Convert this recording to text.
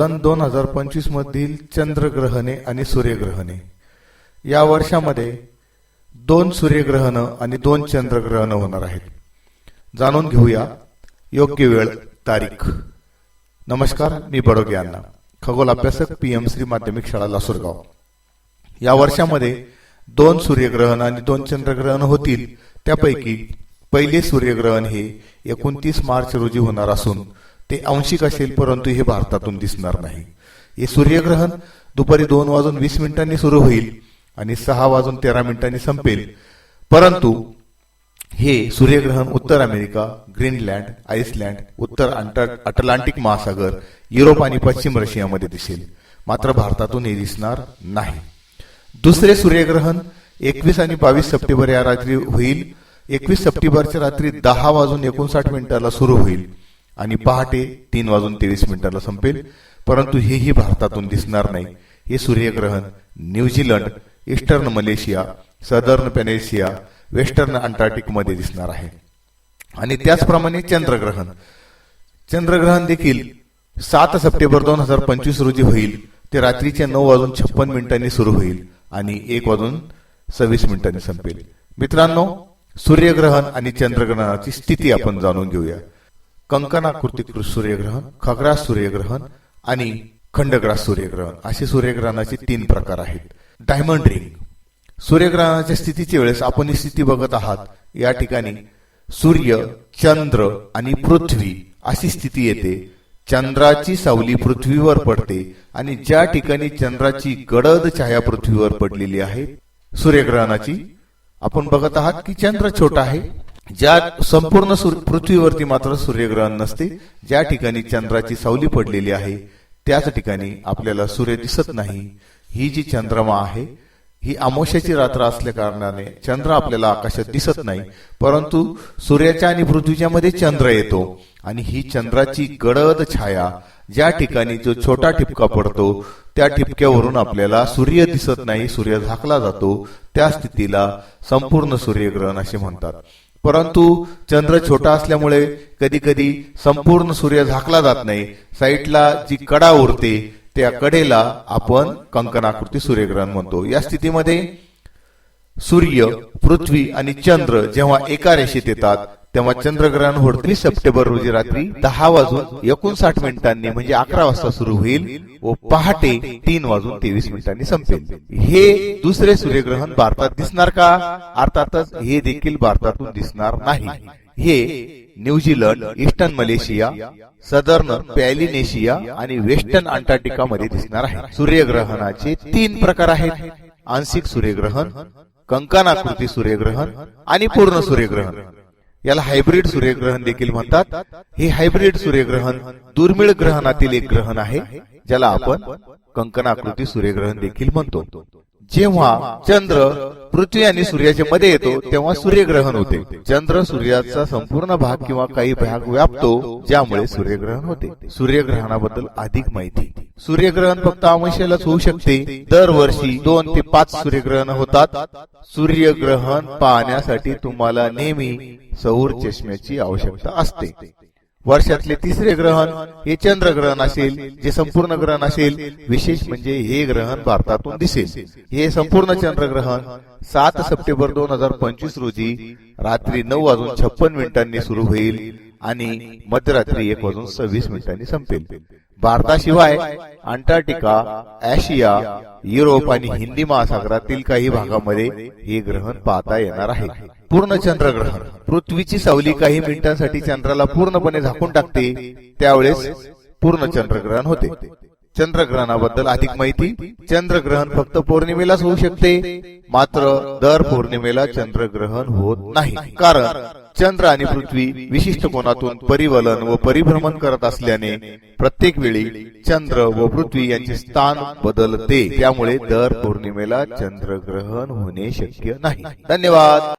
सन दोन हजार पंचवीस मधील चंद्रग्रहणे आणि सूर्यग्रहणे. या वर्षामध्ये दोन सूर्यग्रहणं आणि दोन चंद्रग्रहण होणार आहेत. जाणून घेऊया योग्य वेळ तारीख. नमस्कार मी बडोगे अण्णा खगोल अभ्यासक पी एम श्री माध्यमिक शाळा लासूरगाव. या वर्षामध्ये दोन सूर्यग्रहण आणि दोन चंद्रग्रहण होतील. त्यापैकी पहिले सूर्यग्रहण हे एकोणतीस मार्च रोजी होणार असून ते आंशिक असेल परंतु हे भारतातून दिसणार नाही. हे सूर्यग्रहण दुपारी दोन वाजून वीस मिनिटांनी सुरू होईल आणि सहा वाजून तेरा मिनिटांनी संपेल. परंतु हे सूर्यग्रहण उत्तर अमेरिका ग्रीनलँड आइसलँड उत्तर अटलांटिक महासागर युरोप आणि पश्चिम रशियामध्ये दिसेल. मात्र भारतातून हे दिसणार नाही. दुसरे सूर्यग्रहण एकवीस आणि बावीस सप्टेंबर या रात्री होईल. एकवीस सप्टेंबरच्या रात्री दहा वाजून एकोणसाठ मिनिटाला सुरू होईल. आणि पहाटे तीन वाजून तेवीस मिनिटाला संपेल. परंतु हेही भारतातून दिसणार नाही. हे सूर्यग्रहण New Zealand eastern Malaysia southern Polynesia western अंटार्क्टिकमध्ये दिसणार आहे. आणि त्याचप्रमाणे चंद्रग्रहण. चंद्रग्रहण देखील सात सप्टेंबर दोन हजार पंचवीस रोजी होईल. ते रात्रीच्या नऊ वाजून छप्पन मिनिटांनी सुरू होईल आणि एक वाजून सव्वीस मिनिटांनी संपेल. मित्रांनो सूर्यग्रहण आणि चंद्रग्रहणाची स्थिती आपण जाणून घेऊया. कंकणाकृती सूर्यग्रहण खग्रास सूर्यग्रहण आणि खंडग्रास सूर्यग्रहण असे सूर्यग्रहणाचे तीन प्रकार आहेत. डायमंड रिंग सूर्यग्रहणाच्या स्थितीच्या वेळेस आपण ही स्थिती बघत आहात. या ठिकाणी सूर्य चंद्र आणि पृथ्वी अशी स्थिती येते. चंद्राची सावली पृथ्वीवर पडते आणि ज्या ठिकाणी चंद्राची गडद छाया पृथ्वीवर पडलेली आहे सूर्यग्रहणाची आपण बघत आहात की चंद्र छोटा आहे. ज्या संपूर्ण पृथ्वीवरती मात्र सूर्यग्रहण नसते ज्या ठिकाणी चंद्राची सावली पडलेली आहे त्याच ठिकाणी आपल्याला सूर्य दिसत नाही. ही जी चंद्रमा आहे ही अमोशाची रात्र असल्या कारणाने चंद्र आपल्याला आकाशात दिसत नाही परंतु सूर्याच्या आणि पृथ्वीच्या मध्ये चंद्र येतो आणि ही चंद्राची गडद छाया ज्या ठिकाणी जो छोटा ठिपका पडतो त्या ठिपक्यावरून आपल्याला सूर्य दिसत नाही सूर्य झाकला जातो त्या स्थितीला संपूर्ण सूर्यग्रहण असे म्हणतात. परंतु चंद्र छोटा असल्यामुळे कधी कधी संपूर्ण सूर्य झाकला जात नाही. साईटला जी कडा उरते त्या कडेला आपण कंकणाकृती सूर्यग्रहण म्हणतो. या स्थितीमध्ये सूर्य पृथ्वी आणि चंद्र जेव्हा एका रेषेत येतात तेव्हा चंद्रग्रहण होडतीस सप्टेंबर रोजी रात्री दहा वाजून एकोणसाठ मिनिटांनी म्हणजे अकरा वाजता सुरू होईल व पहाटे तीन वाजून तेवीस मिनिटांनी संपेल. हे दुसरे सूर्यग्रहण भारतात दिसणार का? अर्थातच हे देखील भारतातून दिसणार नाही. हे New Zealand eastern Malaysia southern Polynesia आणि वेस्टर्न अंटार्क्टिका मध्ये दिसणार आहे. सूर्यग्रहणाचे तीन प्रकार आहेत. आंशिक सूर्यग्रहण कंकणाकृती सूर्यग्रहण आणि पूर्ण सूर्यग्रहण. याला हायब्रिड सूर्यग्रहण देखील म्हणतात. हे हायब्रिड सूर्यग्रहण दुर्मिळ ग्रहणातील एक ग्रहण आहे ज्याला आपण कंकणाकृती सूर्यग्रहण देखील म्हणतो. जेव्हा चंद्र पृथ्वी आणि सूर्याच्या मध्ये येतो तेव्हा सूर्यग्रहण होते. चंद्र सूर्याचा संपूर्ण भाग किंवा काही भाग व्यापतो ज्यामुळे सूर्यग्रहण होते. सूर्यग्रहणाबद्दल अधिक माहिती. सूर्यग्रहण फक्त अमावस्यालाच होऊ शकते. दरवर्षी दोन ते पाच सूर्यग्रहण होतात. सूर्यग्रहण पाहण्यासाठी तुम्हाला नेहमी सौर चष्म्याची आवश्यकता असते. वर्षातले तिसरे ग्रहण हे चंद्रग्रहण असेल जे संपूर्ण ग्रहण असेल विशेष म्हणजे हे ग्रहण भारतातून दिसेल. हे संपूर्ण चंद्रग्रहण सात सप्टेंबर दोन हजार पंचवीस रोजी रात्री नऊ वाजून छप्पन मिनिटांनी सुरू होईल आणि मध्यरात्री एक वाजून सव्वीस मिनिटांनी संपेल. भारताशिवाय अंटार्क्टिका आशिया युरोप आणि हिंदी महासागरातील काही भागामध्ये हे ग्रहण पाहता येणार आहे. पूर्ण चंद्रग्रहण पृथ्वीची सावली काही मिनिटांसाठी चंद्राला पूर्णपणे झाकून टाकते त्यावेळेस पूर्ण चंद्रग्रहण होते. चंद्रग्रहणाबद्दल अधिक माहिती चंद्रग्रहण फक्त पौर्णिमेलाच होऊ शकते मात्र दर पौर्णिमेला चंद्रग्रहण होत नाही. कारण चंद्र आणि पृथ्वी विशिष्ट कोणातून परिवलन व परिभ्रमण करत असल्याने प्रत्येक वेळी चंद्र व पृथ्वी यांचे स्थान बदलते. त्यामुळे दर पौर्णिमेला चंद्रग्रहण होणे शक्य नाही. धन्यवाद.